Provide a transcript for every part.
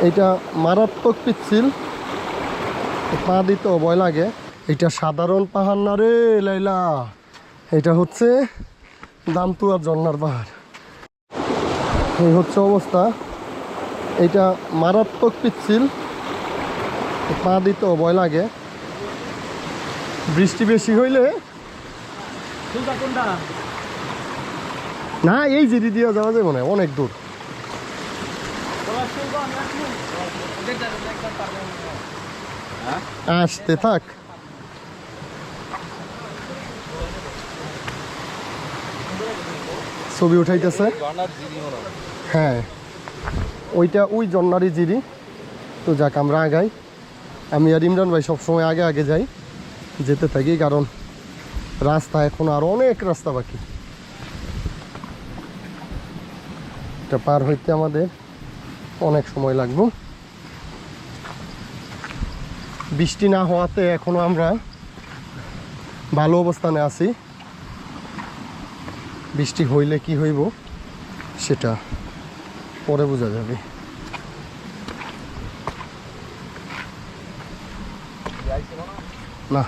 এটা মারাত্মক পিচ্ছিল। পা দিতেও ভয় লাগে। এটা সাধারণ পাহাড় না রে লাইলা। এটা হচ্ছে দামতুয়ার ঝর্নার পাহাড়। এই হচ্ছে অবস্থা। এটা মারাত্মক পিচ্ছিল। পা দিতেও ভয় লাগে। বৃষ্টি বেশি হইলে না এই জিরি দিয়ে যাওয়া যাবে না অনেক দূর। আসতে থাক ছবি উঠাইতেছে হ্যাঁ ওইটা ওই জন্নারি জিরি তো যাক আমরা আগাই আমি আর ইমরান ভাই সবসময় আগে আগে যাই যেতে থাকি কারণ রাস্তা এখন আর অনেক রাস্তা বাকি এটা পার হইতে আমাদের অনেক সময় লাগবে। বৃষ্টি না হওয়াতে এখনও আমরা ভালো অবস্থানে আছি। বৃষ্টি হইলে কি হইব সেটা পরে বোঝা যাবে। না।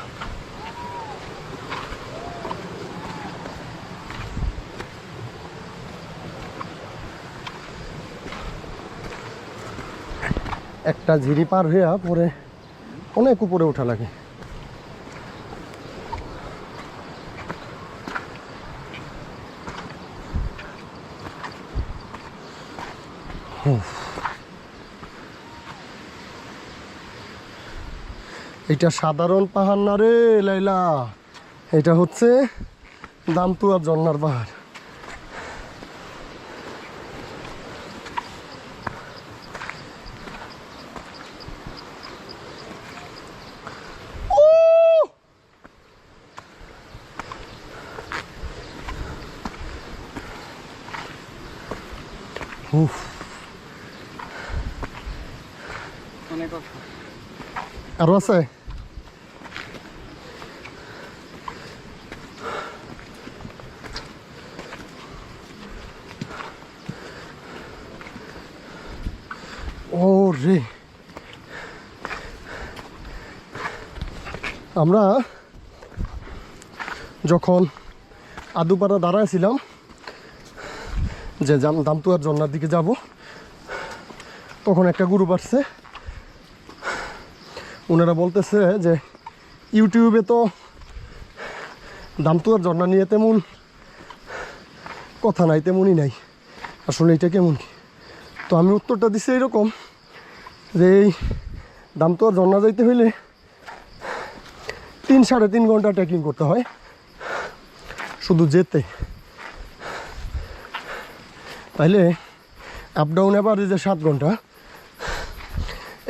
একটা ঝিরি পার হইয়া পরে অনেক উপরে ওঠা লাগে। এটা সাধারণ পাহাড় না রে, লাইলা? এটা হচ্ছে দামতুয়ার ঝর্নার পাহাড়। উফ। আরও আছে? ও রে আমরা যখন আদুপাড়া দাঁড়াইছিলাম যে জাম- দামতুয়ার ঝর্নার দিকে যাব। তখন একটা গ্রুপ আসছে ওনারা বলতেছে যে, ইউটিউবে তো দামতুয়ার ঝর্ণা নিয়ে তেমন কথা নাই, তেমনই নাই। আসলে এটা কেমন কি? তো আমি উত্তরটা দিচ্ছি এরকম যে, এই দামতুয়ার ঝর্ণা যাইতে হইলে তিন সাড়ে তিন ঘণ্টা ট্রেকিং করতে হয়। শুধু যেতে। তাইলে আপ ডাউন এবার যে সাত ঘণ্টা,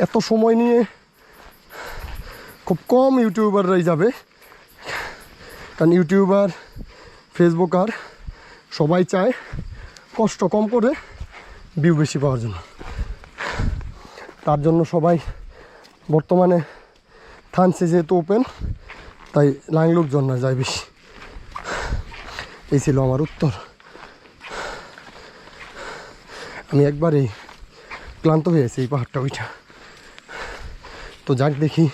এত সময় নিয়ে খুব কম ইউটিউবাররাই যাবে। কারণ ইউটিউবার ফেসবুকার সবাই চায় কষ্ট কম করে ভিউ বেশি পাওয়ার জন্য। তার জন্য সবাই বর্তমানে থানসি যেহেতু ওপেন তাই লাংলুক জন্য যায় বেশি। এই ছিল আমার উত্তর। আমি একবারে ক্লান্ত হয়ে গেছি এই পাহাড়টা, ওইটা। তো যাক দেখি,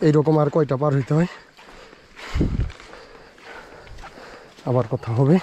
এইরকম আর কয়টা পার হইতে হয়। আবার কথা হবে।